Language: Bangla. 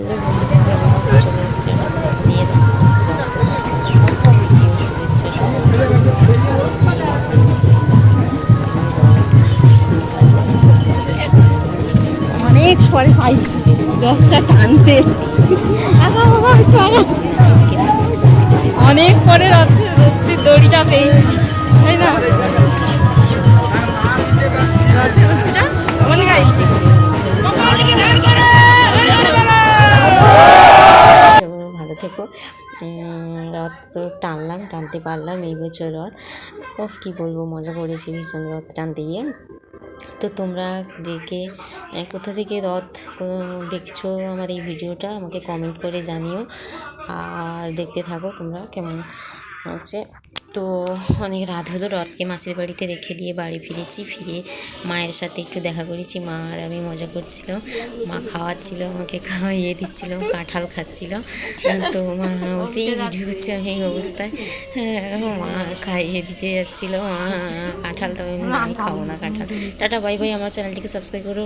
বন্ধুরা চলে আসছে নিয়ে শুভেচ্ছা অনেক পরে পাইছি। রথটা টানছে। অনেক পরে রথের থেকো, ভালো থেকো উম, রথ তো টানলাম টানতে পারলাম এই বছর রথ। ও কী বলব মজা করেছি ভীষণ রথ টানতে গিয়ে। তো তোমরা যে কে কোথা থেকে রথ দেখছ আমার এই ভিডিওটা আমাকে কমেন্ট করে জানিও। আর দেখতে থাকো তোমরা কেমন হচ্ছে। তো অনেক রাত হলো রথকে মাসির বাড়িতে রেখে দিয়ে বাড়ি ফিরেছি ফিরে মায়ের সাথে একটু দেখা করেছি। মা আর আমি মজা করছিলাম। মা খাওয়াচ্ছিল আমাকে খাওয়াইয়ে দিচ্ছিল কাঁঠাল খাচ্ছিল। তো মা বলছে এই ভিডিও করছে আমি এই অবস্থায়। হ্যাঁ, মা খাইয়ে দিতে যাচ্ছিল। মা কাঁঠাল তো আমি খাব না কাঁঠাল। Tata bye bye. আমার চ্যানেলটিকে সাবস্ক্রাইব করো।